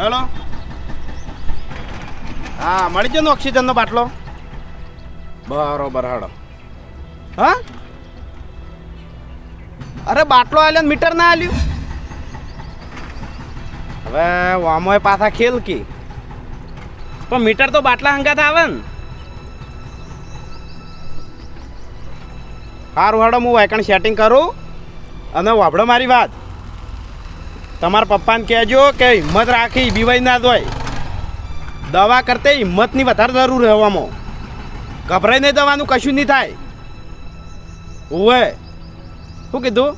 Hello હા મળી જાય ને ઓક્સિજનનો બાટલો. બરોબર હાડો હા? અરે બાટલો આલ્યો મીટર ના આલ્યું? હવે વામોએ પાછા ખેલ કી પણ મીટર તો બાટલા હંગાત આવે ને. સારું હાડો હું વાયકણ સેટિંગ કરું. અને વાપડો મારી વાત. તમારા પપ્પાને કહેજો કે હિંમત રાખી બીવાઈ ના દોય દવા કરતે હિંમતની વધારે જરૂર રહેવામાં ગભરાઈ નહીં દવાનું, કશું નહીં થાય. ઓવે શું કીધું?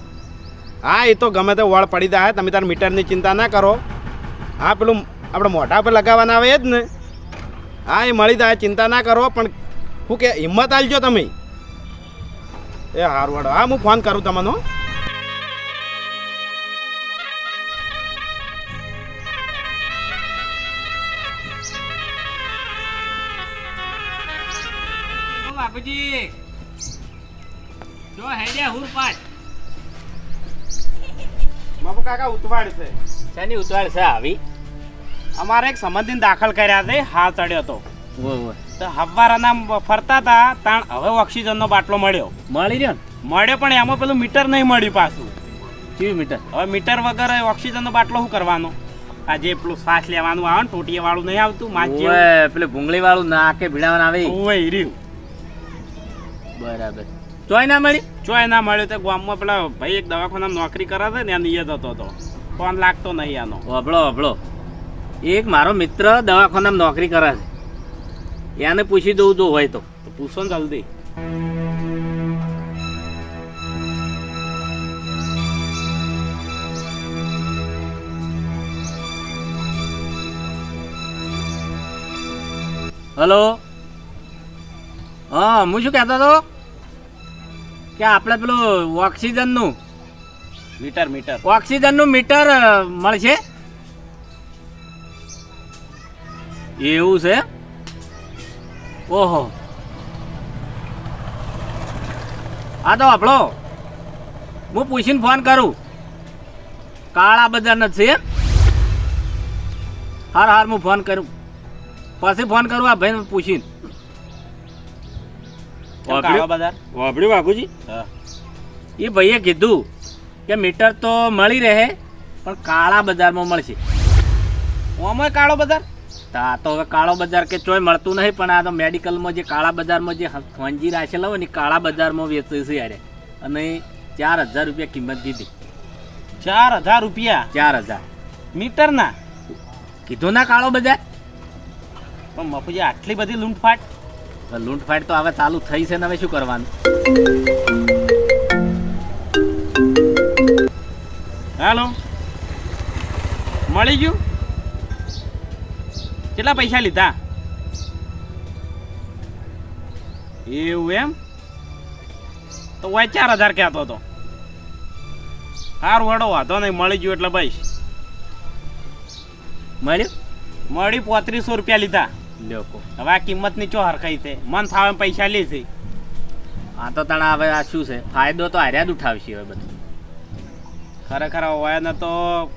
હા, એ તો ગમે તે વળ પડી જાય, તમે તાર મીટરની ચિંતા ના કરો. હા, પેલું આપણે મોઢા પર લગાવવાના આવે જ ને. હા, એ મળી જાય, ચિંતા ના કરો, પણ શું કે હિંમત આલજો તમે. એ સારું હા, હું ફોન કરું તમને જો હેડે હું પાટ બાપુ કાકા ઉતવાડ છે. શાની ઉતવાડ છે આવી? અમારે એક સંબંધીને દાખલ કર્યા છે હા ચડ્યો તો. ઓ ઓ તો હવારાના ફરતા હતા તાણ હવે ઓક્સિજનનો બાટલો મળ્યો. મળી રહ્યો ને? મળ્યો પણ એમાં પેલું મીટર નહીં મળ્યું પાછું. કેવું મીટર? હવે મીટર વગર ઓક્સિજનનો બાટલો શું કરવાનો? આ જે પેલું શ્વાસ લેવાનું આવે ને ટોટીએ વાળું નહીં આવતું માછી પેલું ભૂંગળી વાળું નાકે ભીડાવાનું આવે. હું ઓવે રહ્યું બરાબર. ચોય ના મળી? ચોય ના મળ્યો તો ગામમાં પેલા ભાઈ એક દવાખાનામાં નોકરી કરાવે છે ને એનો નિયત હતો. તો ફોન લાગતો નહીં આનો. અભળો અભળો એક મારો મિત્ર દવાખાનામાં નોકરી કરે છે. એને પૂછી દઉં જો હોય તો. તો પૂછો ને જલ્દી. હલો? હા હું શું કહેતો હતો? કે આપણે પેલું ઓક્સિજનનું મીટર મીટર. ઓક્સિજનનું મીટર મળશે? એવું છે? ઓહો. હા તો આપણો. હું પૂછીને ફોન કરું. કાળા બજાર નથી એમ? હાર હાર હું ફોન કરું. પછી ફોન કરું આ ભાઈને પૂછીને. વાપડ્યું બાપુજી? એ ભાઈએ કીધું કે મીટર તો મળી રહે પણ કાળા બજારમાં મળશે. ઓમય કાળો બજાર? તા તો હવે કાળો બજાર કે ચોય મળતું નહીં પણ આ તો મેડિકલમાં જે કાળા બજારમાં જે ખંજી રાખેલા હોય ને કાળા બજારમાં વેચે છે યારે. અને ચાર હજાર રૂપિયા કિંમત દીધી. ચાર હજાર રૂપિયા? ચાર હજાર. મીટરના? કીધું ના કાળો બજાર? પણ મફુજી આટલી બધી લૂંટફાટ? લૂંટફાટ તો હવે ચાલુ થઈ છે ને હવે શું કરવાનું? હાલો. મળી ગયું? કેટલા પૈસા લીધા? એવું એમ? તો વાય ચાર હજાર કહેતો હતો. સારું વડો વાંધો નહીં મળી ગયું એટલે ભાઈ મળ્યું? મળી પોત્રીસો રૂપિયા લીધા. લોકો. હવે આ કિંમતની ચો હરખાઈ છે? મન થાવે પૈસા લે છે. આ તો તણા હવે આ શું છે? ફાયદો તો હાર્યા જ ઉઠાવશે હવે બધું. ખરેખર હોય ને તો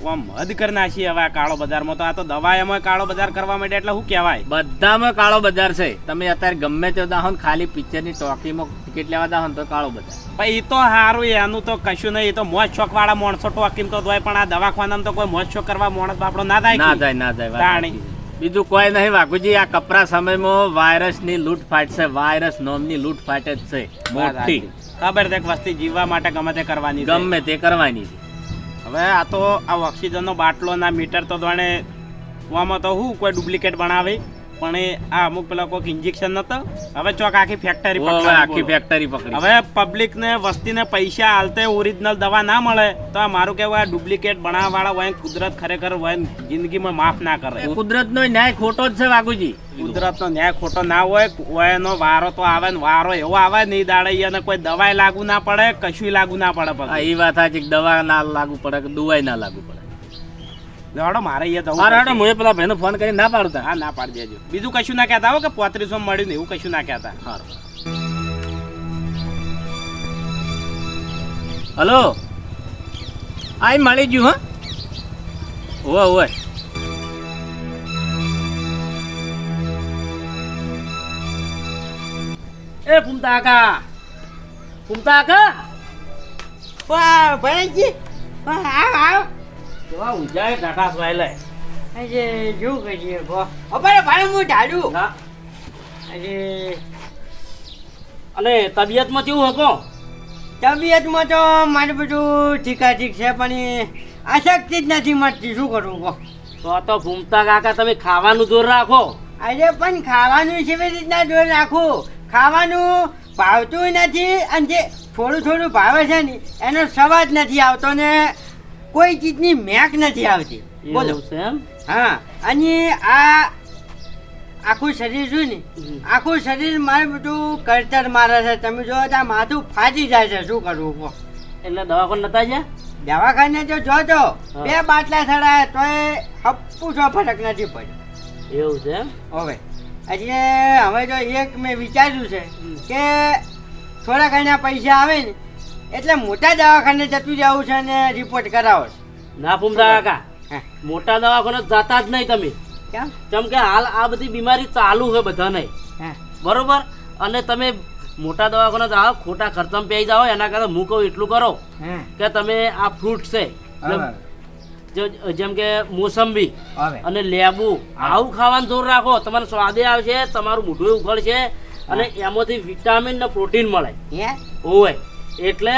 આમ હદ કરી નાખીએ હવે આ કાળો બજારમાં. તો આ તો દવા એમાં કાળો બજાર કરવા માટે એટલે શું કહેવાય? બધામાં કાળો બજાર છે. તમે અત્યારે ગમે તે દાહો ને ખાલી પિક્ચરની ટોકીમાં ટિકિટ લેવા દાહો ને તો કાળો બજાર. પણ એ તો સારું એનું તો કશું નહીં. એ તો મોજ શોખ વાળા માણસો ટોકીમ તો હોય પણ આ દવાખાનામાં તો કોઈ મોજ શોખ કરવા માણસ આપણો ના થાય ના થાય ના છે. બીજું કોઈ નહીં વાઘુજી આ કપરા સમયમાં વાયરસની લૂંટફાટ છે. વાયરસ નોમની લૂંટફાટ જ છે. મોટી. ખબર છે વસ્તી જીવવા માટે ગમે તે કરવાની. ગમે તે કરવાની છે. હવે આ તો આ ઓક્સિજનનો બાટલો ના મીટર તો જાણે આમાં તો શું કોઈ ડુપ્લિકેટ બનાવે? પણ એ આ અમુક પેલા કોઈક ઇન્જેક્શન નતો? હવે ચોક આખી ફેક્ટરી ઓ, આખી ફેક્ટરી પકડી. હવે પબ્લિક ને વસ્તી ને પૈસા હાલતે ઓરિજિનલ દવા ના મળે તો આ મારું કેવું આ ડુપ્લિકેટ બનાવવા વાળા હોય કુદરત ખરેખર હોય જિંદગીમાં માફ ના કરે. કુદરત નો ન્યાય ખોટો જ છે વાઘુજી. કુદરતનો ન્યાય ખોટો ના હોય એનો વારો તો આવે ને વારો એવો આવે ને ઈ દાડે અને કોઈ દવાઈ લાગુ ના પડે કશું લાગુ ના પડે એ વાત સાચી કે દવા ના લાગુ પડે કે દવાઈ ના લાગુ પડે. હડો મારે અહીંયા જવું મારે. હું પેલા ભાઈને ફોન કરીને ના પાડતા હા ના પાડી દેજો. બીજું કશું ના કહેતા હો કે પોત્રીસો મળ્યું ને એવું કશું ના કહેતા? હલો? આ મળી ગયું હા. ઓય ઓય એ ફૂમતા કાકા ફૂમતા કાકા વાહ આવ આવ. કેવા ઊંઝાએ ટાટા સ્વાયલે આજે શું કરીએ કો અપારે ભાઈ હું. ઢાળું ના અરે અને તબિયતમાં કેવું હકો? તબિયતમાં તો મારું બધું ઠીકા ઠીક છે પણ આશક્તિ જ નથી મળતી. શું કરું કો તો તો ઘૂમતા કાકા તમે ખાવાનું જોર રાખો. આજે પણ ખાવાનું કેવી રીતના જોર રાખું? ખાવાનું ભાવતું નથી અને જે થોડું થોડું ભાવે છે ને એનો સ્વાદ નથી આવતો ને. કોઈ ચીજની મેક નથી આવતી. બોલો. હા અને આ આખું શરીર શું ને આખું શરીર મારે બધું કરતર મારે છે. તમે જો આ માથું ફાટી જાય છે શું કરવું કહો? એટલે દવાખાને નતા ગયા? દવાખાને જો જો તો બે બાટલા ચડાયા તોય હપ્પુ છો ફરક નથી પડ્યો. એવું છે હવે એટલે હવે તો એક મેં વિચાર્યું છે કે થોડા ઘણા પૈસા આવે ને એટલે મોટા દવાખાને જતું જવું છે ને રિપોર્ટ કરાવો છે. ના ફૂમતા કાકા. મોટા દવાખાને જતા જ નહીં તમે. કેમ? કેમ કે હાલ આ બધી બીમારી ચાલુ છે બધાને. બરોબર? અને તમે મોટા દવાખાને જાઓ ખોટા ખર્ચમાં પી જાઓ એના કરતા હું કહું એટલું કરો કે તમે આ ફ્રૂટ છે જેમ કે મોસંબી અને લેબુ આવું ખાવાનું જોર રાખો. તમારે સ્વાદે આવશે તમારું મોઢું ઉઘડશે અને એમાંથી વિટામિન ને પ્રોટીન મળે. હોય. એટલે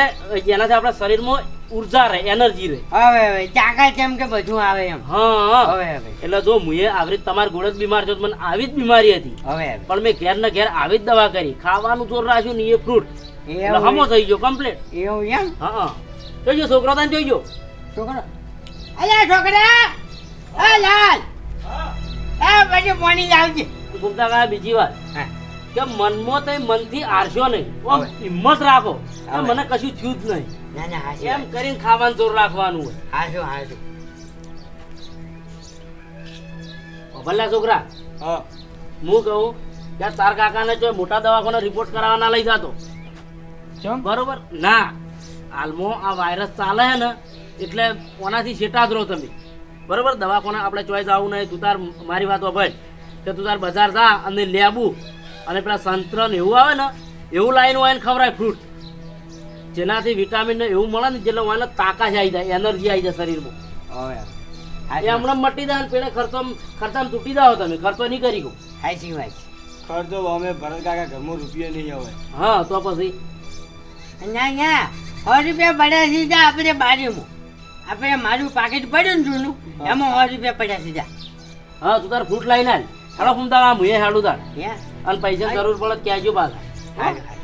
જેનાથી આપણા શરીરમાં ઊર્જા રહે એનર્જી રહે. હવે હવે ચાકા કેમ કે બધું આવે એમ. હા હવે હવે. એટલે જો મુએ આવી તમાર ગોળ જ બીમાર છો મને આવી જ બીમારી હતી. હવે પણ મેં ઘેર ને ઘેર આવી જ દવા કરી. ખાવાનું જોર રાખ્યું ને એ ફ્રૂટ. એટલે હમો થઈ ગયો કમ્પ્લીટ એવું એમ? હા હા. જોઈજો છોકરો તને જોઈજો છોકરો? અલ્યા છોકરા! એ લાલ એ પછી પાણી લાવજે ગુપ્તા બીજી વાત હા. કે મનમાં તે મનથી આરશો નહીં. ઓમ હિંમત રાખો. કે મને કશું થયું જ નહીં. ના ના હાસી એમ કરીને ખાવાનું જોર રાખવાનું હોય. હાજો હાજો ભલા છોકરા હું. કહું કે તાર કાકાને જો મોટા દવાખાને રિપોર્ટ કરાવવાના લઈ જતો. બરોબર? ના. હાલમાં આ વાયરસ ચાલે છે ને એટલે ઓનાથી છેટા જ રહો તમે. બરોબર? દવાખાના આપણે ચોઈસ આવું નહીં. તું તાર મારી વાત ભાઈ કે તું તાર બજાર જા અને લેબુ. અને પેલા સંતરન ને એવું આવે ને એવું લાઈન હોય ને ખવડાય ફ્રૂટ જેનાથી વિટામિન ને એવું મળે ને જેટલે હોય તાકાત આવી જાય એનર્જી આવી જાય શરીરમાં. હવે એ હમણાં મટી જાય ને પેલે ખર્ચો ખર્ચામાં તૂટી જાઓ તમે ખર્ચો નહીં કરી ગયો હાસી વાત. ખર્ચો અમે ભરત કાકા ઘરમાં રૂપિયા નહીં આવે. હા તો પછી? ના ના. સો રૂપિયા પડ્યા સીધા આપણે બારીમાં આપણે મારું પાકેટ પડ્યું ને જૂનું એમાં સો રૂપિયા પડ્યા સીધા હા તું તાર ફ્રૂટ લાઈને આલ. હાલો ફૂમતા આ મુએ હાડું તાર. હે અને પૈસા જરૂર પડે કહેજો પાછા. હારું, હારું.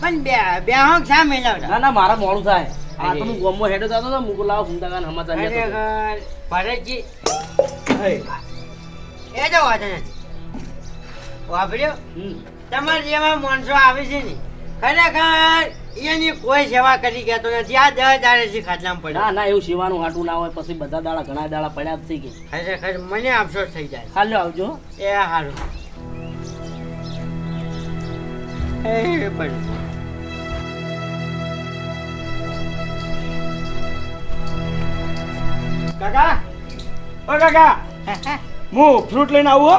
પણ બે બે હોંક શા મેલાવતા ના ના મારા મોડું થાય. આ તો હું ગોમો હેડો જતો તો મુકુ લાવ ફૂમતા કાન સમાચાર લેતો હતો. ખરેખર ભરતજી એ જો વાંધો નથી. વાપર્યો? હમ. જેવા માણસો આવે છે ને ખરેખર એની કોઈ સેવા કરી ગયો નથી. આ દસ દાડેથી ખાટલામાં પડ્યા. પડ્યો ના એવું સીવાનું હાટું ના હોય પછી બધા દાડા ઘણા દાડા પડ્યા જ થઈ ગયા ખરેખર મને અફસોસ થઈ જાય. હાલો આવજો. એ સારું એ પણ કાકા ઓ કાકા હું ફ્રૂટ લઈને આવું હો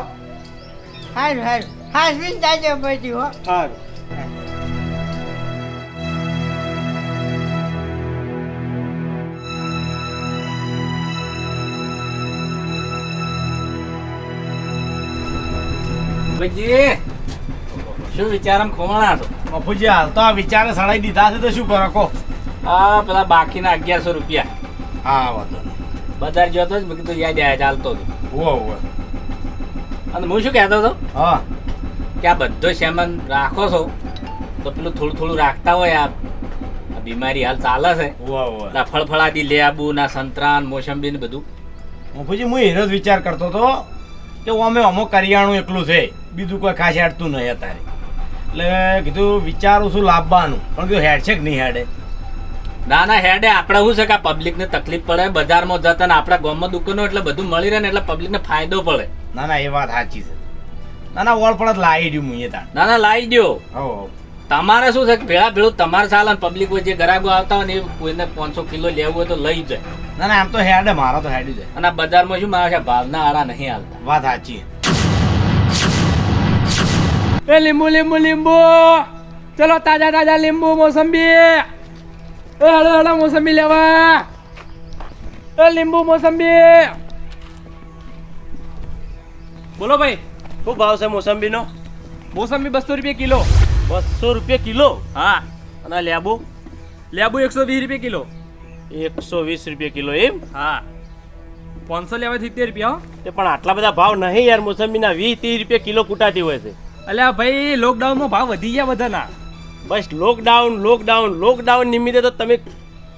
સારું સારું હાસવીને જાજો પછી હો સારું ભાઈજી શું વિચારમ ખોવાણા હતો બાપુજી હાલ તો આ વિચારે સડાઈ દીધા છે તો શું કરો કહો? આ પેલા બાકીના અગિયારસો રૂપિયા. હા વાંધો બજાર જોતો જ મેં કીધું યાદ આવ્યા ચાલતો હતો. હોવે અને હું શું કહેતો હતો? હા. કે આ બધો સામાન રાખો છો તો પેલું થોડું થોડું રાખતા હોય આ આ બીમારી હાલ ચાલે છે. ના ફળફળાદી લેબુ ના સંતરાન મોસંબી ને બધું. બાપુજી હું એનો જ વિચાર કરતો હતો કે અમે અમુક કરિયાણું એકલું છે. બીજું કોઈ ખાસ હેડતું નહીં અત્યારે. એટલે કીધું વિચારું છું લાવવાનું. પણ કીધું હેડ છે કે નહીં હેડે? ના ના હેડે. આપણે શું છે કે પબ્લિક ને તકલીફ પડે બજારમાં જતા ને આપણા ગામમાં દુકાનો એટલે બધું મળી રહે ને એટલે પબ્લિક ને ફાયદો પડે. ના ના એ વાત સાચી છે. ના ના ઓળ પણ લાવી દઉં હું ત્યાં ના ના લાવી દો હો તમારે શું છે ભેળા ભેળું તમારે ચાલે પબ્લિક જે ગ્રાહકો આવતા હોય ને એ કોઈને પાંચસો કિલો લેવું હોય તો લઈ જાય. ના ના આમ તો હેડે મારા તો હેડી જાય. અને બજારમાં શું મારા છે ભાવના આડા નહીં હાલતા. વાત સાચી એ લીંબુ લીંબુ લીંબુ. ચલો તાજા તાજા લીંબુ મોસંબી. એ હળો હળો મોસંબી લેવા. એ લીંબુ મોસંબી. બોલો ભાઈ. શું ભાવ છે મોસંબીનો? મોસંબી બસો રૂપિયા કિલો. બસો રૂપિયા કિલો? હા. અને લેબુ? લેબુ એકસો વીસ રૂપિયા કિલો. એકસો વીસ રૂપિયા કિલો એમ? હા. પાંચસો લેવા સિત્તેર રૂપિયા તે પણ આટલા બધા ભાવ નહીં યાર મોસંબીના વીસ ત્રીસ રૂપિયા કિલો કુટાતી હોય છે. અલ્યા ભાઈ લોકડાઉનમાં ભાવ વધી ગયા બધાના. બસ લોકડાઉન લોકડાઉન લોકડાઉન નિમિત્તે તો તમે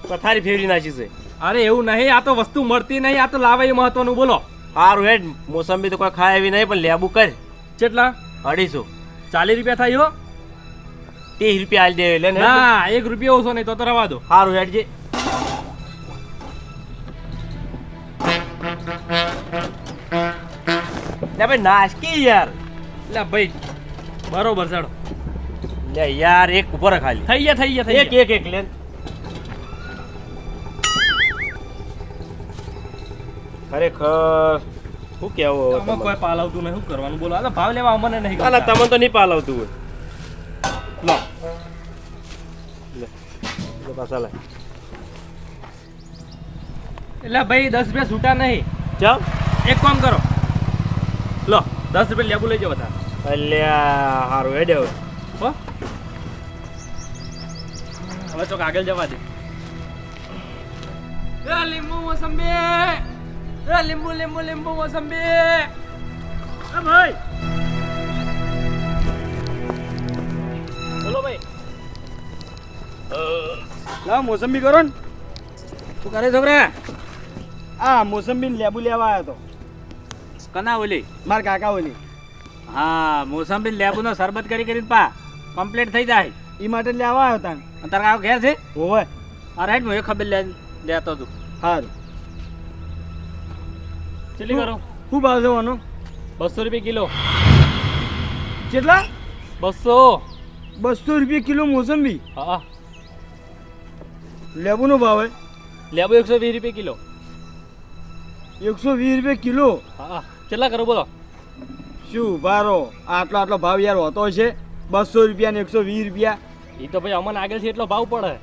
પથારી ફેરવી નાખી છે. અરે એવું નહીં આ તો વસ્તુ મળતી નહીં આ તો લાવાય એ મહત્વનું બોલો. સારું હેડ મોસંબી તો કોઈ ખાય એવી નહીં પણ લેબુ કર. કેટલા અઢીસો. ચાલીસ રૂપિયા થાય હો. ત્રીસ રૂપિયા હાલ દે લે ને. ના એક રૂપિયા ઓછો નહીં તો તો રવા દો. સારું હેડ જે. ભાઈ નાશકી યાર. એટલે ભાઈ બરોબર ચાલો. લે યાર એક ઉપર ખાલી. થઈ ગયા થઈ ગયા થઈ એક એક એક લે. ખરેખર શું કેવો તમે? કોઈ પાલવતું નહીં શું કરવાનું? બોલો આ તો ભાવ લેવા અમને નહીં અલા, તમે તમને તો નહીં પાલવતું હોય. લો. લે લે પાછા લે. એટલે ભાઈ દસ રૂપિયા છૂટા નહીં. ચાલ એક કામ કરો. લો. દસ રૂપિયા લેબુ લઈ જાઓ બધા. અલ્યા હારું હેડે હવે. હો? હવે તો આગળ જવા દે. એ લીંબુ મોસંબી! એ લીંબુ લીંબુ લીંબુ મોસંબી! એ ભાઈ! બોલો ભાઈ. લાવ મોસંબી કરો ને. તું કરે છોકરા આ મોસંબી લેબુ લેવા આવ્યો તો. કના ઓલી? માર કાકા ઓલી. હા મોસંબી લેબુ નો શરબત કરી કરીને પા કમ્પ્લીટ થઈ જાય. એ માટે લેવા આવ્યો તાન તારા કાકો ઘેર છે? હોવે. અરે રાઈટ હું એ ખબર લે લેતો તું. સારું ચલી કરો? શું ભાવ છે વાનો બસો રૂપિયા કિલો. કેટલા? બસો. બસો રૂપિયા કિલો મોસંબી. હા. લેબુનો ભાવ હે. લેબુ એકસો વીસ રૂપિયા કિલો. એકસો વીસ રૂપિયા કિલો? હા. કેટલા કરો બોલો? શું ભારો આટલો આટલો ભાવ યાર હોતો છે? બસો રૂપિયા ને એકસો વીસ રૂપિયા. એ તો ભાઈ અમને આગળથી એટલો ભાવ પડે.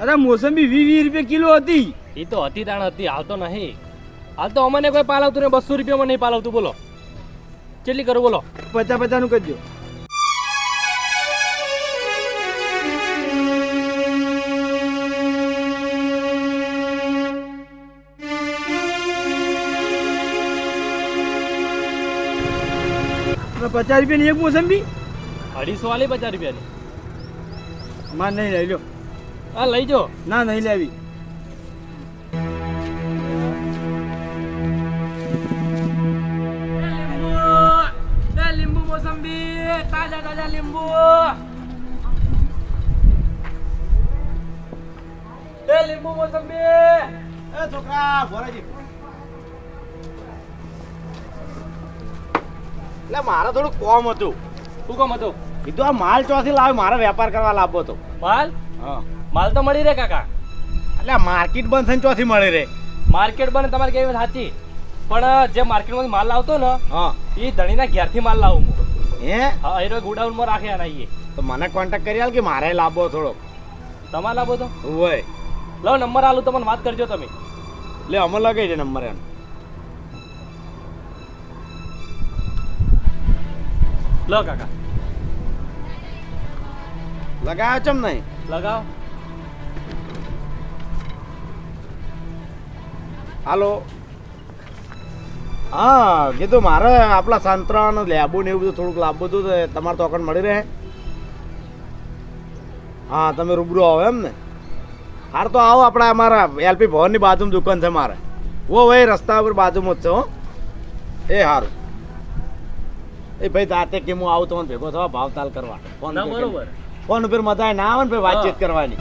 અરે મોસંબી વીસ વીસ રૂપિયા કિલો હતી. એ તો હતી તાણ હતી હાલ તો નહીં. હાલ તો અમને કોઈ પાલાવતું ને બસો રૂપિયામાં નહીં પાલાવતું બોલો. કેટલી કરું બોલો? પચાસ પચાસનું કરજો. પચાસ રૂપિયાની એક મોસંબી અઢીસો વાલી પચાસ રૂપિયાની માર નહીં લઈ લો હા લઈ જો ના નહીં લેવી લીંબુ મોસંબી તાજા તાજા લીંબુ એ લીંબુ મોસંબી એ છોકરા ભોરાજી એટલે મારે થોડું કોમ હતું. શું કોમ હતું? કીધું આ માલ ચોથી લાવ્યો મારે વેપાર કરવા લાવવો હતો. માલ? હા. માલ તો મળી રહે કાકા. એટલે માર્કેટ બંધ થઈને ચોથી મળી રહે. માર્કેટ બંધ તમારે કેવી સાચી. પણ જે માર્કેટમાંથી માલ લાવતો ને હા. એ ધણીના ઘેરથી માલ લાવું હે. હા? એનો ગોડાઉનમાં રાખે આવીએ તો મને કોન્ટેક્ટ કરી આલ કે મારે લાવવો થોડો તમારે લાવવો તો? હોય. લો નંબર આલું તમને વાત કરજો તમે. લે અમે લગાવી દે નંબર એનો લો કાકા. લગાવ ચમ નહીં? લગાવ. હાલો. હા કીધું મારે આપણા સંતરા ને લેબુ ને એવું બધું થોડુંક લાંબુ હતું તો તમારે તો અકણ મળી રહે. હા તમે રૂબરૂ આવો એમ ને. હાર તો આવો આપણે અમારા એલપી ભવનની બાજુમાં દુકાન છે મારે. ઓ ભાઈ રસ્તા ઉપર બાજુમાં જ છે હો. એ સારું એ ભાઈ રાતે કે હું આવું તમને ભેગો થવા ભાવતાલ કરવા. ફોન બરોબર. ફોન ઉપર મજા ના આવે ને ભાઈ વાતચીત કરવાની.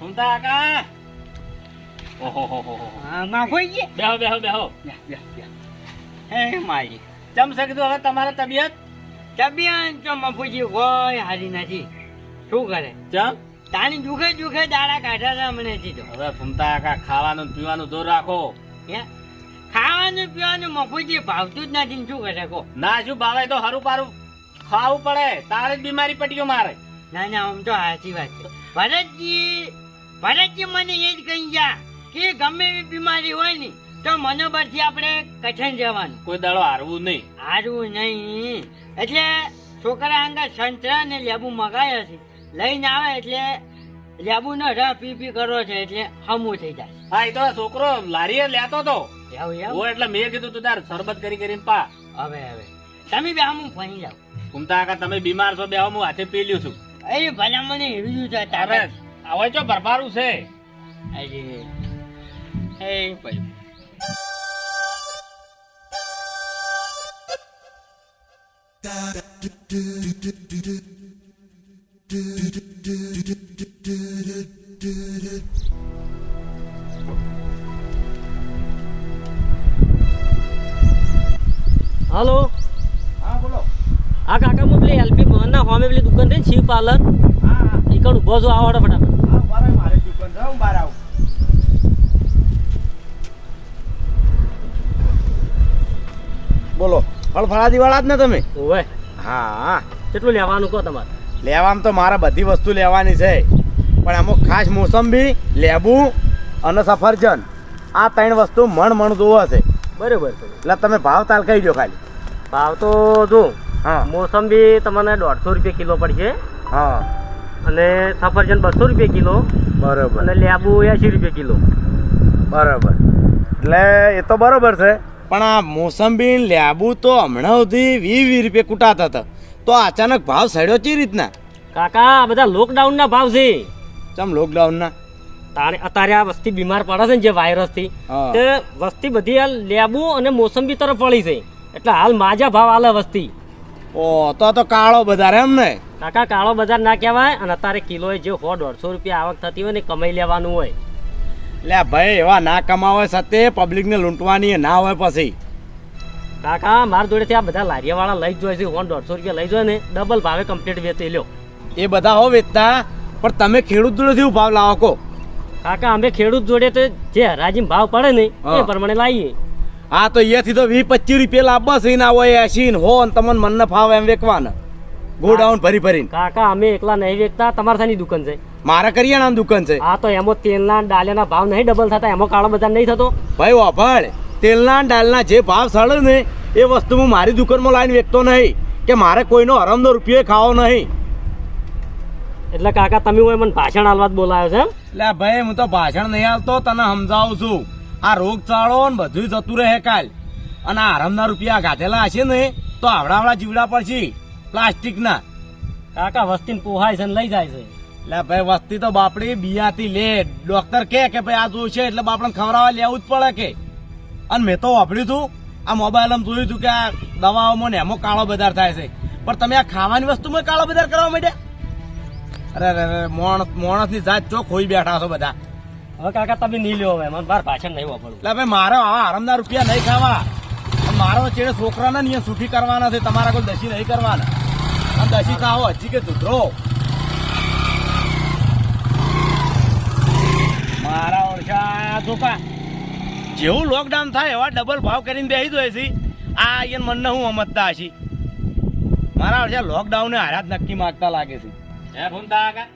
સુનતા કાકા. ઓહો હો હો હો. આમાં બેહો બેહો બેહો. હે મારી. ચમ શકતું હવે તમારા તબિયત? તબિયત તો મફુજી કોઈ હારી નથી. શું કરે? ચમ? તાની દુખે દુખે દાડા કાઢ્યા હતા મને જીતો હવે ફૂમતા કાકા ખાવાનું પીવાનું દૂર રાખો. હે? ખાવાનું પીવાનું મફુજી ભાવતું જ નથી શું કરે કો ના શું ભાવે તો હરું પારું. ખાવું પડે તારે જ બીમારી પટ્યો મારે. ના ના આમ તો સાચી વાત છે. ભરતજી ભરતજી મને એ જ કહી ગયા કે ગમે એવી બીમારી હોય ને તો મનોબળથી આપણે કઠણ જવાનું કોઈ દાડો હારવું નહીં. હારવું નહીં. એટલે છોકરા અંદર સંતરા ને લેબુ મગાયા છે. લઈને આવે એટલે લેબુ નો રા પી પી કરો છે એટલે હમું થઈ જાય હા એ તો છોકરો લારીએ લેતો તો એવું એવું એટલે મેં કીધું તું તાર શરબત કરી કરીને પા હવે હવે તમે બે હમું ફહી જાવ કુમતા કાકા તમે બીમાર છો બે હું હાથે પી લ્યું છું એ ભલા મને એવી જ હતા તારે હવે જો ભરભારું છે અરે એ ભાઈ હાલો પાર્લર હા. ઊભો છો ફટાફટ બોલો ફળ ફળાદી વાળા જ ને તમે? ઓવે. હા. હા કેટલું લેવાનું કહો તમારે? લેવામાં તો મારે બધી વસ્તુ લેવાની છે. પણ અમુક ખાસ મોસંબી લેબુ અને સફરજન. આ ત્રણ વસ્તુ મણ મણ જોવો છે. બરોબર છે એટલે તમે ભાવ તાલ કહી દો ખાલી. ભાવ તો જો હા. મોસંબી તમને દોઢસો રૂપિયા કિલો પડશે. હા. અને સફરજન બસો રૂપિયા કિલો બરાબર. અને લેબુ એંશી રૂપિયા કિલો. બરાબર. એટલે એ તો બરોબર છે. પણ આ મોસંબી લેબુ તો હમણાં સુધી વીસ વીસ રૂપિયા કૂટાતા હતા. તો અચાનક ભાવ સડ્યો ચી રીતના? કાકા આ બધા લોકડાઉનના ભાવ છે. ચમ લોકડાઉનના તારે અત્યારે આ વસ્તી બીમાર પડે છે ને જે વાયરસથી. તે વસ્તી બધી લેબુ અને મોસંબી તરફ વળી છે. એટલે હાલ માજા ભાવ આલે વસ્તી. ઓ તો તો કાળો બજાર એમ ને? કાકા કાળો બજાર ના કહેવાય અને અત્યારે કિલોએ જે સો દોઢસો રૂપિયા આવક થતી હોય ને કમાઈ લેવાનું હોય. લે ભાઈ એવા ના કમાવે સતે પબ્લિકને લૂંટવાની ના હોય પછી. કાકા મારા જોડેથી આ બધા લારીયાવાળા લઈ જ જોઈએ છે હોન દોઢસો રૂપિયા લઈ જાય ને ડબલ ભાવે કમ્પ્લીટ વેચી લ્યો. એ બધા હો વેચતા પણ તમે ખેડૂત જોડેથી હું ભાવ લાવો કો કાકા અમે ખેડૂત જોડે તો જે હરાજી ભાવ પડે ને એ પ્રમાણે લાવીએ. હા તો અહીંયાથી તો વીસ પચીસ રૂપિયા લાવવા છે ના હોય એસી ને હો ને તમને મનને ફાવે એમ વેકવાના. ગોડાઉન ભરી ભરીને. કાકા અમે એકલા નહીં વેચતા તમારા સાની દુકાન છે? મારા કરિયાણાની દુકાન છે. આ તો એમાં તેલના ડાલિયાના ભાવ નહીં ડબલ થતા એમાં કાળો બજાર નહીં થતો? ભાઈ વાપર તેલના ડાલના જે ભાવ સળે ને એ વસ્તુ હું મારી દુકાનમાં લાવીને વેચતો નહીં કે મારે કોઈનો હરામનો રૂપિયો ખાવો નહીં. એટલે કાકા તમે હોય મને ભાષણ હાલવા જ બોલાયો છે એટલે ભાઈ હું તો ભાષણ નહીં આવતો તને સમજાવું છું. આ રોગચાળો ને બધું જતું રહે કાલ. અને આ આરામના રૂપિયા ગાધેલા હશે ને તો આવડાવડા જીવડા પડશે પ્લાસ્ટિકના. કાકા વસ્તીને પોહાય છે લઈ જાય છે. એટલે ભાઈ વસ્તી તો બાપડી બિયાથી લે. ડોક્ટર કે કે ભાઈ આ જોઈશે એટલે બાપડને ખવડાવવા લેવું જ પડે કે. અને મેં તો વાપર્યું હતું આ મોબાઈલમાં જોયું હતું કે આ દવાઓમાં ને એમાં કાળો બજાર થાય છે. પણ તમે આ ખાવાની વસ્તુમાં કાળો બજાર કરવા માંડ્યા? અરે અરે અરે મોણસની જાત ચોક હોઈ બેઠા છો બધા. હવે કાકા તમે નહીં લ્યો હવે. મને બાર પાછળ નહીં વાપરવું એટલે ભાઈ મારે આવા આરામદાર રૂપિયા નહીં ખાવા. અને મારો ચેડે છોકરાના નિયમ છૂટી કરવાના છે. તમારા કોઈ દસી નહીં કરવાના. અને દસી ખાઓ હજી કે સુધરો મારા ઓરછા ધોકા જેવું લોકડાઉન થાય એવા ડબલ ભાવ કરીને બેસી દો છે. આ અહીંયા મનને હું અમતતા હશી. મારા ઓરછા લોકડાઉને હારા જ નક્કી માગતા લાગે છે. હે ફૂમતા કાકા?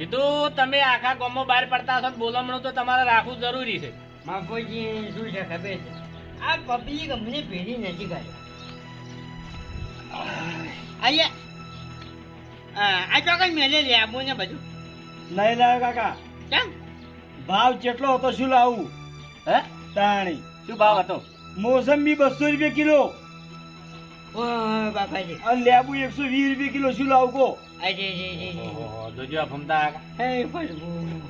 કીધું તમે આખા ગામમાં બહાર પડતા છો બોલવાનું બોલમણું તો તમારે રાખવું જરૂરી છે. માફોજી શું છે ખબર છે? આ પબ્લિક અમને ભેરી નથી કરી અહીંયા આ ચોકન મેલે લેબુ ને બધું. લઈ લાવે કાકા. કેમ? ભાવ કેટલો હતો શું લાવું? હે? તાણી. શું ભાવ હતો? મોસંબી બસો રૂપિયા કિલો. ઓ બાપાજી. અને લેબુ એકસો વીસ રૂપિયા કિલો શું લાવું કો અરે રે રે રે ઓહો, જોજો આ ફૂમતા કાકા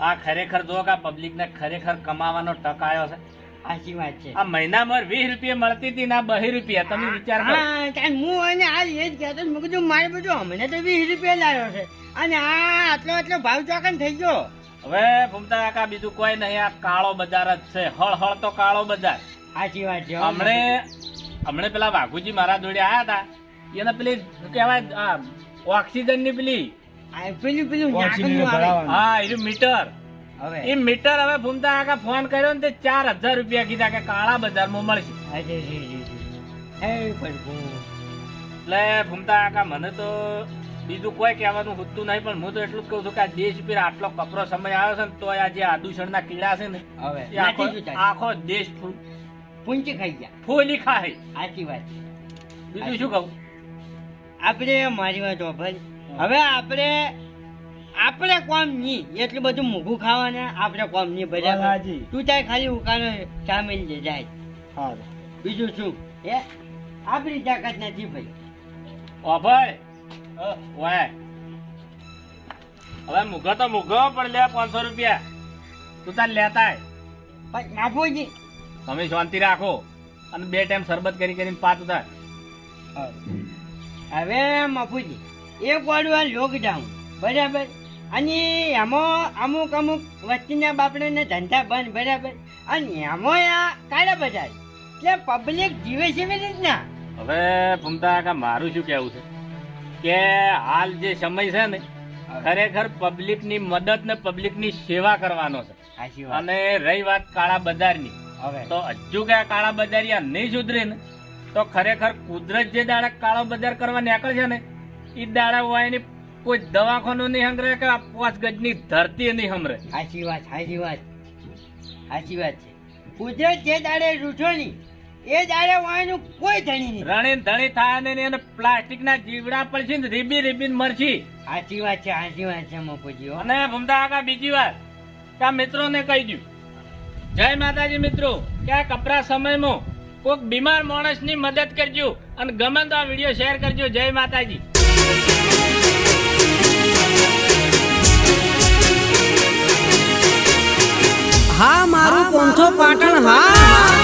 આ ખરેખર જો કે પબ્લિક ને ખરેખર કમાવાનો આવ્યો છે. સાચી વાત છે. આ મહિનામાં વીસ રૂપિયા મળતી હતી ના બહી રૂપિયા. તમે વિચાર કરો. હું અને હાલ એ જ કહેતો મેં કીધું મારે બધું અમને તો વીસ રૂપિયા લાવ્યો છે. અને આ આટલો આટલો ભાવ ચોકન થઈ ગયો. હવે ફૂમતા કાકા બીજું કોઈ નહીં આ કાળો બજાર જ છે. હળ હળ તો કાળો બજાર. સાચી વાત છે હમણે હમણે પેલા વાઘુજી મારા જોડે આયા હતા. એને પેલી કહેવાય આ ઓક્સિજનની પેલી પેલું પેલું. હા એ મીટર. હવે. એ મીટર હવે ભૂમતા કાકા ફોન કર્યો ને તે ચાર હજાર રૂપિયા કીધા કે કાળા બજારમાં મળશે. એટલે ભૂમતા કાકા મને તો બીજું કોઈ કહેવાનું હોતું નહીં પણ હું તો એટલું જ કહું છું કે આ દેશ પર આટલો કપરો સમય આવ્યો છે ને તો આ જે આદુષણના કીડા છે ને હવે. એ આખો આખો દેશ ફૂ- પૂંચી ખાઈ ગયા. ફૂલી ખાય. સાચી વાત બીજું શું કહું? આપણે મારી વાત ભાઈ હવે આપણે આપણે કોમ નહીં. એટલું બધું મૂઘું ખાવાના આપણે કોમ નહીં બધા તું ચાય ખાલી ઉકાનો સામેલ જે જાય. બીજું શું? એ આપણી તાકાત નથી ભાઈ. ઓ ભાઈ ઓય. હવે મૂઘો તો મૂકો પણ લે પાંચસો રૂપિયા. તું તાર લેતા ભાઈ પણ બાપુજી તમે શાંતિ રાખો. અને બે ટાઈમ શરબત કરી કરીને પાત ઉતાર હવે મફુજી એક વાળું આ લોકડાઉન બરાબર? અને એમાં અમુક અમુક વસ્તીના બાપડાને ધંધા બંધ બરાબર? અને એમાં આ કાળા બજાર એટલે પબ્લિક જીવે છે રીતના. હવે ભૂમતા કા મારું શું કહેવું છે? કે હાલ જે સમય છે ને ખરેખર પબ્લિકની મદદ ને પબ્લિકની સેવા કરવાનો છે. અને રહી વાત કાળા બજારની. હવે. તો હજુ કે આ કાળા બજારિયા નહીં સુધરે ને તો ખરેખર કુદરત જે દાડા કાળો બજાર કરવા નીકળે છે ને એ દાડા હોય એની કોઈ દવાખાનું નહીં સંગ્રહ કે પાંચ ગજની ધરતી નહીં સમરે સાચી વાત સાચી વાત. સાચી વાત છે. કુદરત જે દાડે રૂઠો નહીં એ દાડે વાયનું કોઈ ધણી નહીં. રણી ધણી થાય ને એને પ્લાસ્ટિક ના જીવડા પર ને રીબી રીબીન મરશી. સાચી વાત છે સાચી વાત છે મફુજી અને ભમતા કાકા બીજી વાત. કે આ મિત્રોને કહી દઉં જય માતાજી મિત્રો. કે આ કપરા સમયમાં કોઈક બીમાર માણસની મદદ કરજો અને ગમે તો આ વીડિયો શેર કરજો. જય માતાજી. હા, મારું પોંથો પાટણ, હા.